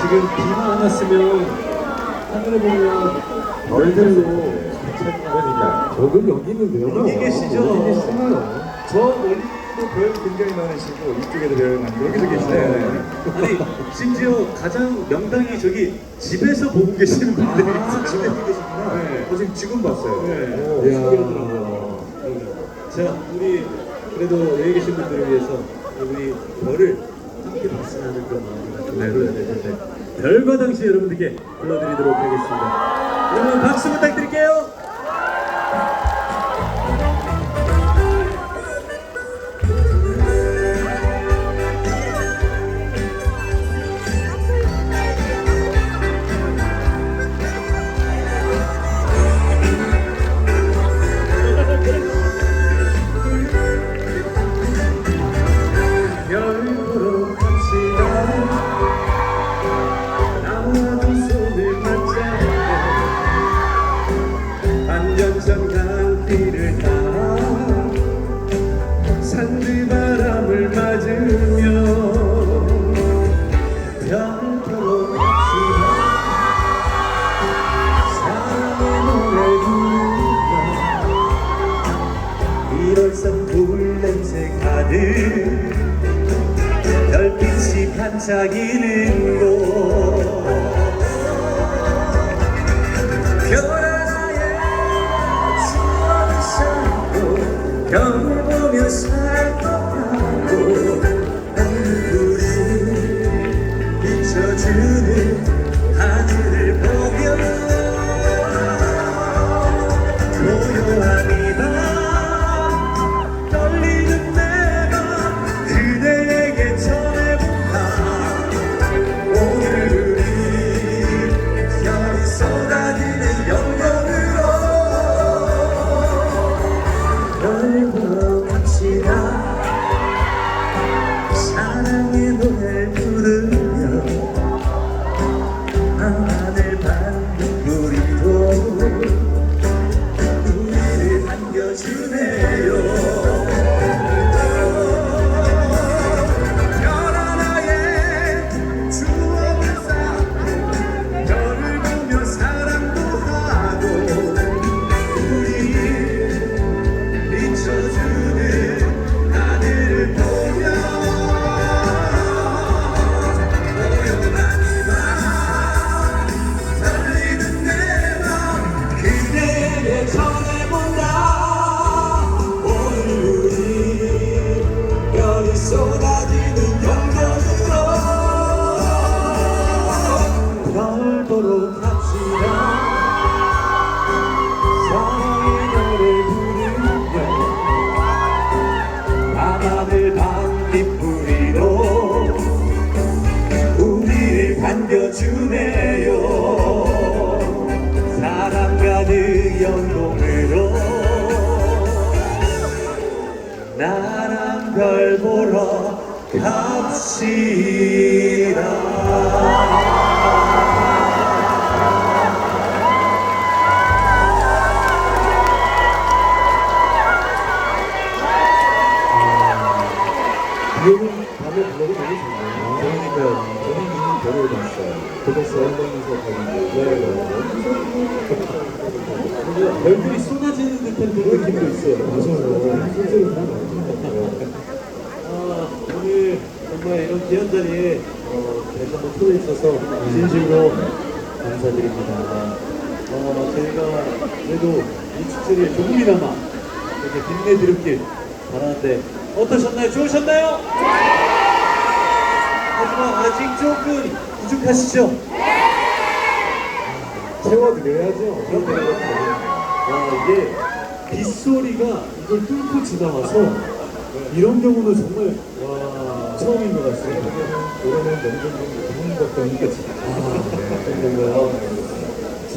지금 비만 안 왔으면 하늘에 보면 별들로 그러니까 저도 여기 있는데요. 여기 계시죠? 여기 계시나요? 저 멀리도 별 굉장히 많으시고 이쪽에도 별 많고 여기도 계시네요. 아니 심지어 가장 명당이 저기 집에서 보고 계시는 분들이 아, 집에 계시구나. 네. 어, 지금 지금 봤어요. 네. 오, 이야. 신기하더라고요. 자 우리 그래도 여기 계신 분들을 위해서 우리 별을 함께 봤으면 하는 그런 가지고 되는데 별과 당시 여러분들께 불러드리도록 하겠습니다. 여러분 박수 부탁드릴게요 1월산 불냄새 가득 별빛이 반짝이는 곳. 별하나의 추억을 쌓고 별을 보며 살아가고 얼굴이 비춰주는 하늘을 보며 별 보러 갑시다. 사랑의 노래 부르며 밤빛 뿌리로 우리를 반겨주네요. 사랑 가득 영롱으로 나랑 별 보러 갑시다 저는 이미 별을 봤어요. 보셨어요? 뭔가 별들이 쏟아지는 듯한 그런 느낌도 있어요 맞아요. 아, 오늘 정말 이런 귀한 자리에 어, 다시 한번 초대해 주셔서 진심으로 감사드립니다. 어, 저희가 그래도 이 축제를 조금이나마 이렇게 빛내드렸길 바라는데 어떠셨나요? 좋으셨나요? 하지만 아직 조금 부족하시죠? 채워드려야죠. 와 이게 빗소리가 이걸 뚫고 지나와서 이런 경우는 정말 와 처음인 것 같습니다. 올해는 명절 좋은 것도 있겠지. 아, 그런가요?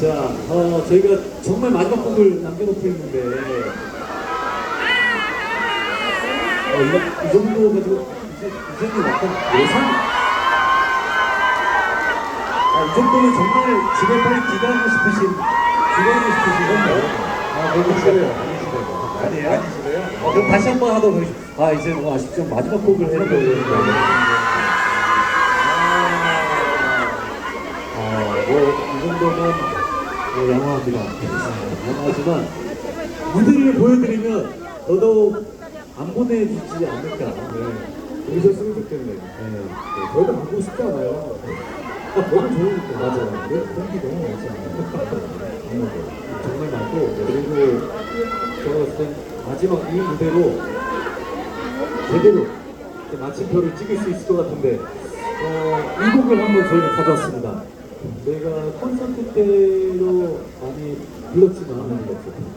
자, 어, 저희가 정말 마지막 곡을 남겨놓고 있는데, 어, 이, 이 정도 가지고 이제 이제는 약간 예상. 아, 이 정도면 정말 집에 빨리 기대하고 싶으신, 기대하고 싶으신 건가요? 아, 너무 싫어요. 아니에요? 아니시래요? 어, 그럼 다시 한 번 하도록 하겠습니다. 아, 이제 뭐 아쉽지만 마지막 곡을 해야 되는데. 아, 뭐이 정도면 뭐 양호합니다. 양호하지만 무대를 보여드리면 더더욱 안 보내주지 않을까. 네. 오셨으면 좋겠네요. 네. 네, 저희도 가고 싶지 않아요. 너무 좋으니까. 맞아요. 네, 공기 너무 많잖아요. 정말 많고, 그리고 제가 봤을 땐 마지막 이 무대로 제대로 이제 마침표를 찍을 수 있을 것 같은데, 어, 이 곡을 한번 저희가 가져왔습니다. 저희가 콘서트 때로 많이 불렀지만,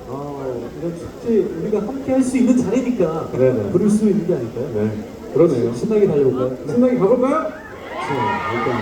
아, 이런 축제 우리가 함께 할 수 있는 자리니까 네네. 부를 수 있는 게 아닐까요? 네. 그러네요. 신나게 달려볼까요? 신나게 가볼까요? 자, 일단